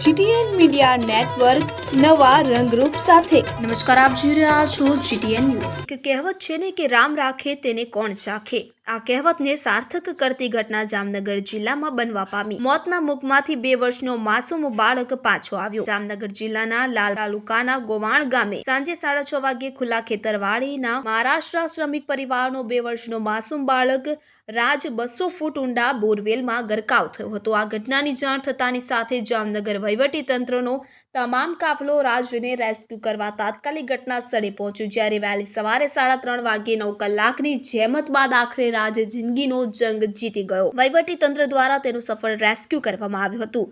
GTN media network નવા રંગરૂપ સાથે. નમસ્કાર, આપ જોઈ રહ્યા છો જીટીએન ન્યૂઝ. કહેવત છે ને કે રામ રાખે તેને કોણ ચાખે? આ કહેવતને સાર્થક કરતી ઘટના જામનગર જિલ્લામાં બનવા પામી. મોતના મુખમાંથી બે વર્ષનો માસૂમ બાળક પાછો આવ્યો. જામનગર જિલ્લાના લાલ તાલુકાના ગોવાણ ગામે સાંજે સાડા છ વાગ્યે ખુલ્લા ખેતરવાડીના મહારાષ્ટ્ર શ્રમિક પરિવારનો બે વર્ષનો માસૂમ બાળક રાજ બસો ફૂટ ઊંડા બોરવેલમાં ગરકાવ થયો હતો. આ ઘટનાની જાણ થતાની સાથે જામનગર વહીવટી તંત્રનો તમામ કાફલો રાજને રેસ્ક્યુ કરવા તાત્કાલિક ઘટના સ્થળે પહોંચ્યો. જ્યારે વહેલી સવારે સાડા ત્રણ વાગ્યે નવ કલાકની જહેમત બાદ આખરે રાજ જિંદગીનો જંગ જીતી ગયો. વહીવટી તંત્ર દ્વારા તેનું સફળ રેસ્ક્યુ કરવામાં આવ્યું હતું.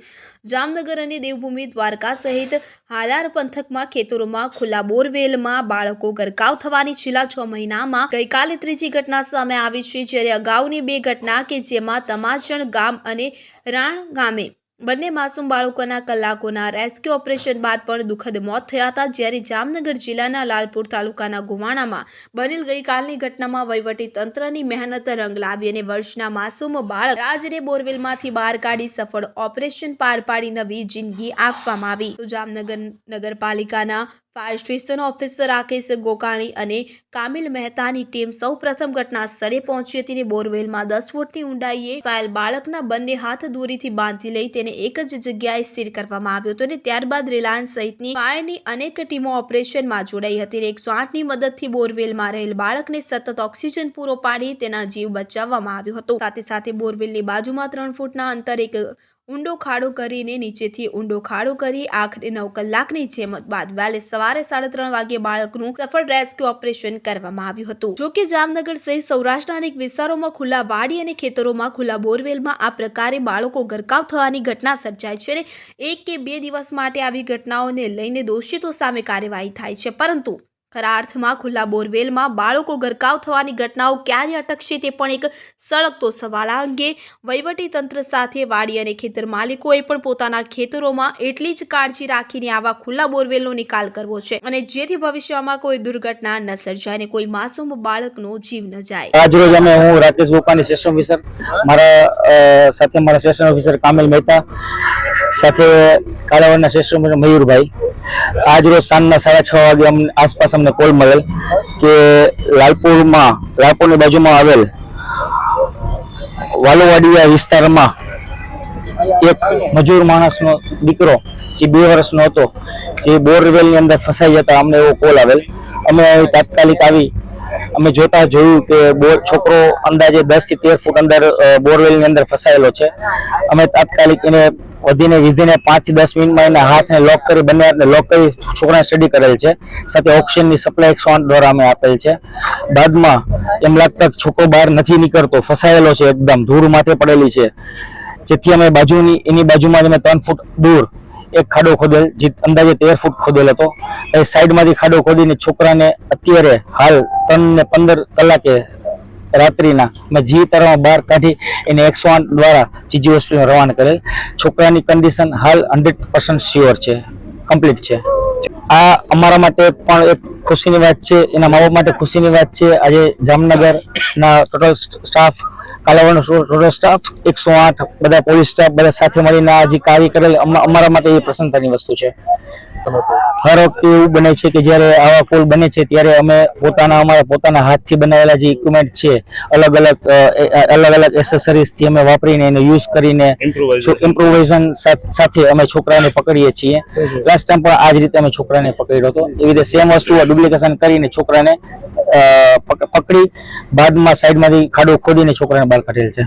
જામનગર અને દેવભૂમિ દ્વારકા સહિત હાલાર પંથકમાં ખેતરોમાં ખુલ્લા બોરવેલમાં બાળકો ગરકાવ થવાની છેલ્લા છ મહિનામાં ગઈકાલે ત્રીજી ઘટના સામે આવી છે. જ્યારે અગાઉની બે ઘટના કે જેમાં તમાચણ ગામ અને રાણ ગામે બંને માસૂમ બાળકોના કલાકોના રેસ્ક્યુ ઓપરેશન બાદ પણ દુઃખદ મોત થયા હતા, જ્યારે જામનગર જિલ્લાના લાલપુર તાલુકાના ગુવાણામાં બનેલ ગઈકાલની ઘટનામાં વહીવટી તંત્રની મહેનત રંગ લાવી અને વર્ષના માસૂમ બાળક રાજને બોરવેલમાંથી બહાર કાઢી સફળ ઓપરેશન પાર પાડી નવી જિંદગી આપવામાં આવી. તો જામનગર નગરપાલિકાના fire station officer Rakesh Gokani અને કામિલ મહેતાની ટીમ સૌ પ્રથમ ઘટના સ્થળે પહોંચી હતી બોરવેલમાં દસ ફૂટની ઊંડાઈએ સાયેલ બાળકના બંને હાથ દોરીથી બાંધી લઈ તેને એક જ જગ્યાએ સ્થિર કરવામાં આવ્યો હતો અને ત્યારબાદ રિલાયન્સ સહિતની ફાયરની અનેક ટીમો ઓપરેશનમાં જોડાઈ હતી અને એકસો આઠની મદદથી બોરવેલમાં રહેલ બાળકને સતત ઓક્સિજન પૂરો પાડી તેના જીવ બચાવવામાં આવ્યો હતો. સાથે સાથે બોરવેલની બાજુમાં ત્રણ ફૂટના અંતર એક ઊંડો ખાડો કરીને નીચેથી ઊંડો ખાડો કરી આખરે નવ કલાકની જેમ બાદ વહેલે સવારે સાડા ત્રણ વાગ્યે બાળકનું સફળ રેસ્ક્યુ ઓપરેશન કરવામાં આવ્યું હતું. જો કે જામનગર સહિત સૌરાષ્ટ્રના અનેક વિસ્તારોમાં ખુલ્લા વાડી અને ખેતરોમાં ખુલ્લા બોરવેલમાં આ પ્રકારે બાળકો ગરકાવ થવાની ઘટના સર્જાય છે અને એક કે બે દિવસ માટે આવી ઘટનાઓને લઈને દોષિતો સામે કાર્યવાહી થાય છે. પરંતુ ખરા અર્થમાં ખુલ્લા બોરવેલમાં બાળકો ગરકાવ થવાની ઘટનાઓ ક્યારે અટકશે તે પણ એક સળગતો સવાલ અંગે વહીવટીતંત્ર સાથે વાડી અને ખેતર માલિકોએ પણ પોતાના ખેતરોમાં એટલી જ કાળજી રાખીને આવા ખુલ્લા બોરવેલનો નિકાલ કરવો છે અને જેથી ભવિષ્યમાં કોઈ દુર્ઘટના ન સર્જાય અને કોઈ માસૂમ બાળકનો જીવ ન જાય. આજ અમે હું, રાકેશ ગોપાની સેશન ઓફિસર મારા સાથે મારા સેશન ઓફિસર કામિલ મહેતા, સાથે કાલાવડના સેશન મયુરભાઈ. આજ રોજ સાંજના સાડા છ વાગે આસપાસ અમને કોલ મળેલ કે લાલપુરમાં, લાલપુરની બાજુમાં આવેલ વાલુવાડિયા વિસ્તારમાં એક મજૂર માણસનો દીકરો, જે બે વર્ષનો હતો, જે બોરવેલની અંદર ફસાઈ જતા અમને એવો કોલ આવેલ. અમે તાત્કાલિક આવી અમે જોતા જોયું કે બોર છોકરો અંદાજે દસથી તેર ફૂટ અંદર બોરવેલની અંદર ફસાયેલો છે. અમે તાત્કાલિક એને વધીને, વિધીને પાંચથી દસ મિનિટમાં એના હાથને લોક કરી, બંને હાથને લોક કરી, છોકરાને સ્ટડી કરેલ છે. સાથે ઓક્સિજનની સપ્લાય એકસો આઠ દ્વારા અમે આપેલ છે. બાદમાં એમ લાગતા છોકરો બહાર નથી નીકળતો, ફસાયેલો છે એકદમ, ધૂળ માથે પડેલી છે. જેથી અમે બાજુની, એની બાજુમાં જ અમે ત્રણ ફૂટ દૂર એક ખાડો ખોદેલ જે અંદાજે તેર ફૂટ ખોદેલ હતો. એ સાઈડમાંથી ખાડો ખોદીને છોકરાને અત્યારે હાલ ત્રણ ને પંદર કલાકે રાત્રિના મેં જી તરફ બહાર કાઢી એને એકસો આઠ દ્વારા જીજી હોસ્પિટલમાં રવાના કરેલ. છોકરાની કન્ડિશન હાલ હંડ્રેડ પર્સન્ટ શ્યોર છે કમ્પ્લીટ છે. આ અમારા માટે પણ એક ખુશીની વાત છે, એના મા બાપ માટે ખુશીની વાત છે. આજે જામનગરના ટોટલ સ્ટાફ કાલાવડનો ટોટલ સ્ટાફ એકસો આઠ બધા પોલીસ સ્ટાફ બધા સાથે મળીને આ જે કાર્ય કરેલ અમારા માટે એ પ્રસન્નતાની વસ્તુ છે. હર વખતે એવું બને છે કે જ્યારે આવા પુલ બને છે ત્યારે અમે પોતાના અમારા પોતાના હાથથી બનાવેલા જે ઇક્વિપમેન્ટ છે અલગ અલગ અલગ અલગ એસેસરીઝથી અમે વાપરીને એને યુઝ કરીને ઇમ્પ્રોવાઇઝેશન સાથે અમે છોકરાને પકડીએ છીએ. લાસ્ટ ટાઈમ પણ આ જ રીતે અમે છોકરાને પકડ્યો હતો. એવી રીતે સેમ વસ્તુ ડુપ્લિકેશન કરીને છોકરાને પકડી. બાદમાં સાઈડમાંથી ખાડો ખોદીને છોકરાને બહાર કાઢેલ છે.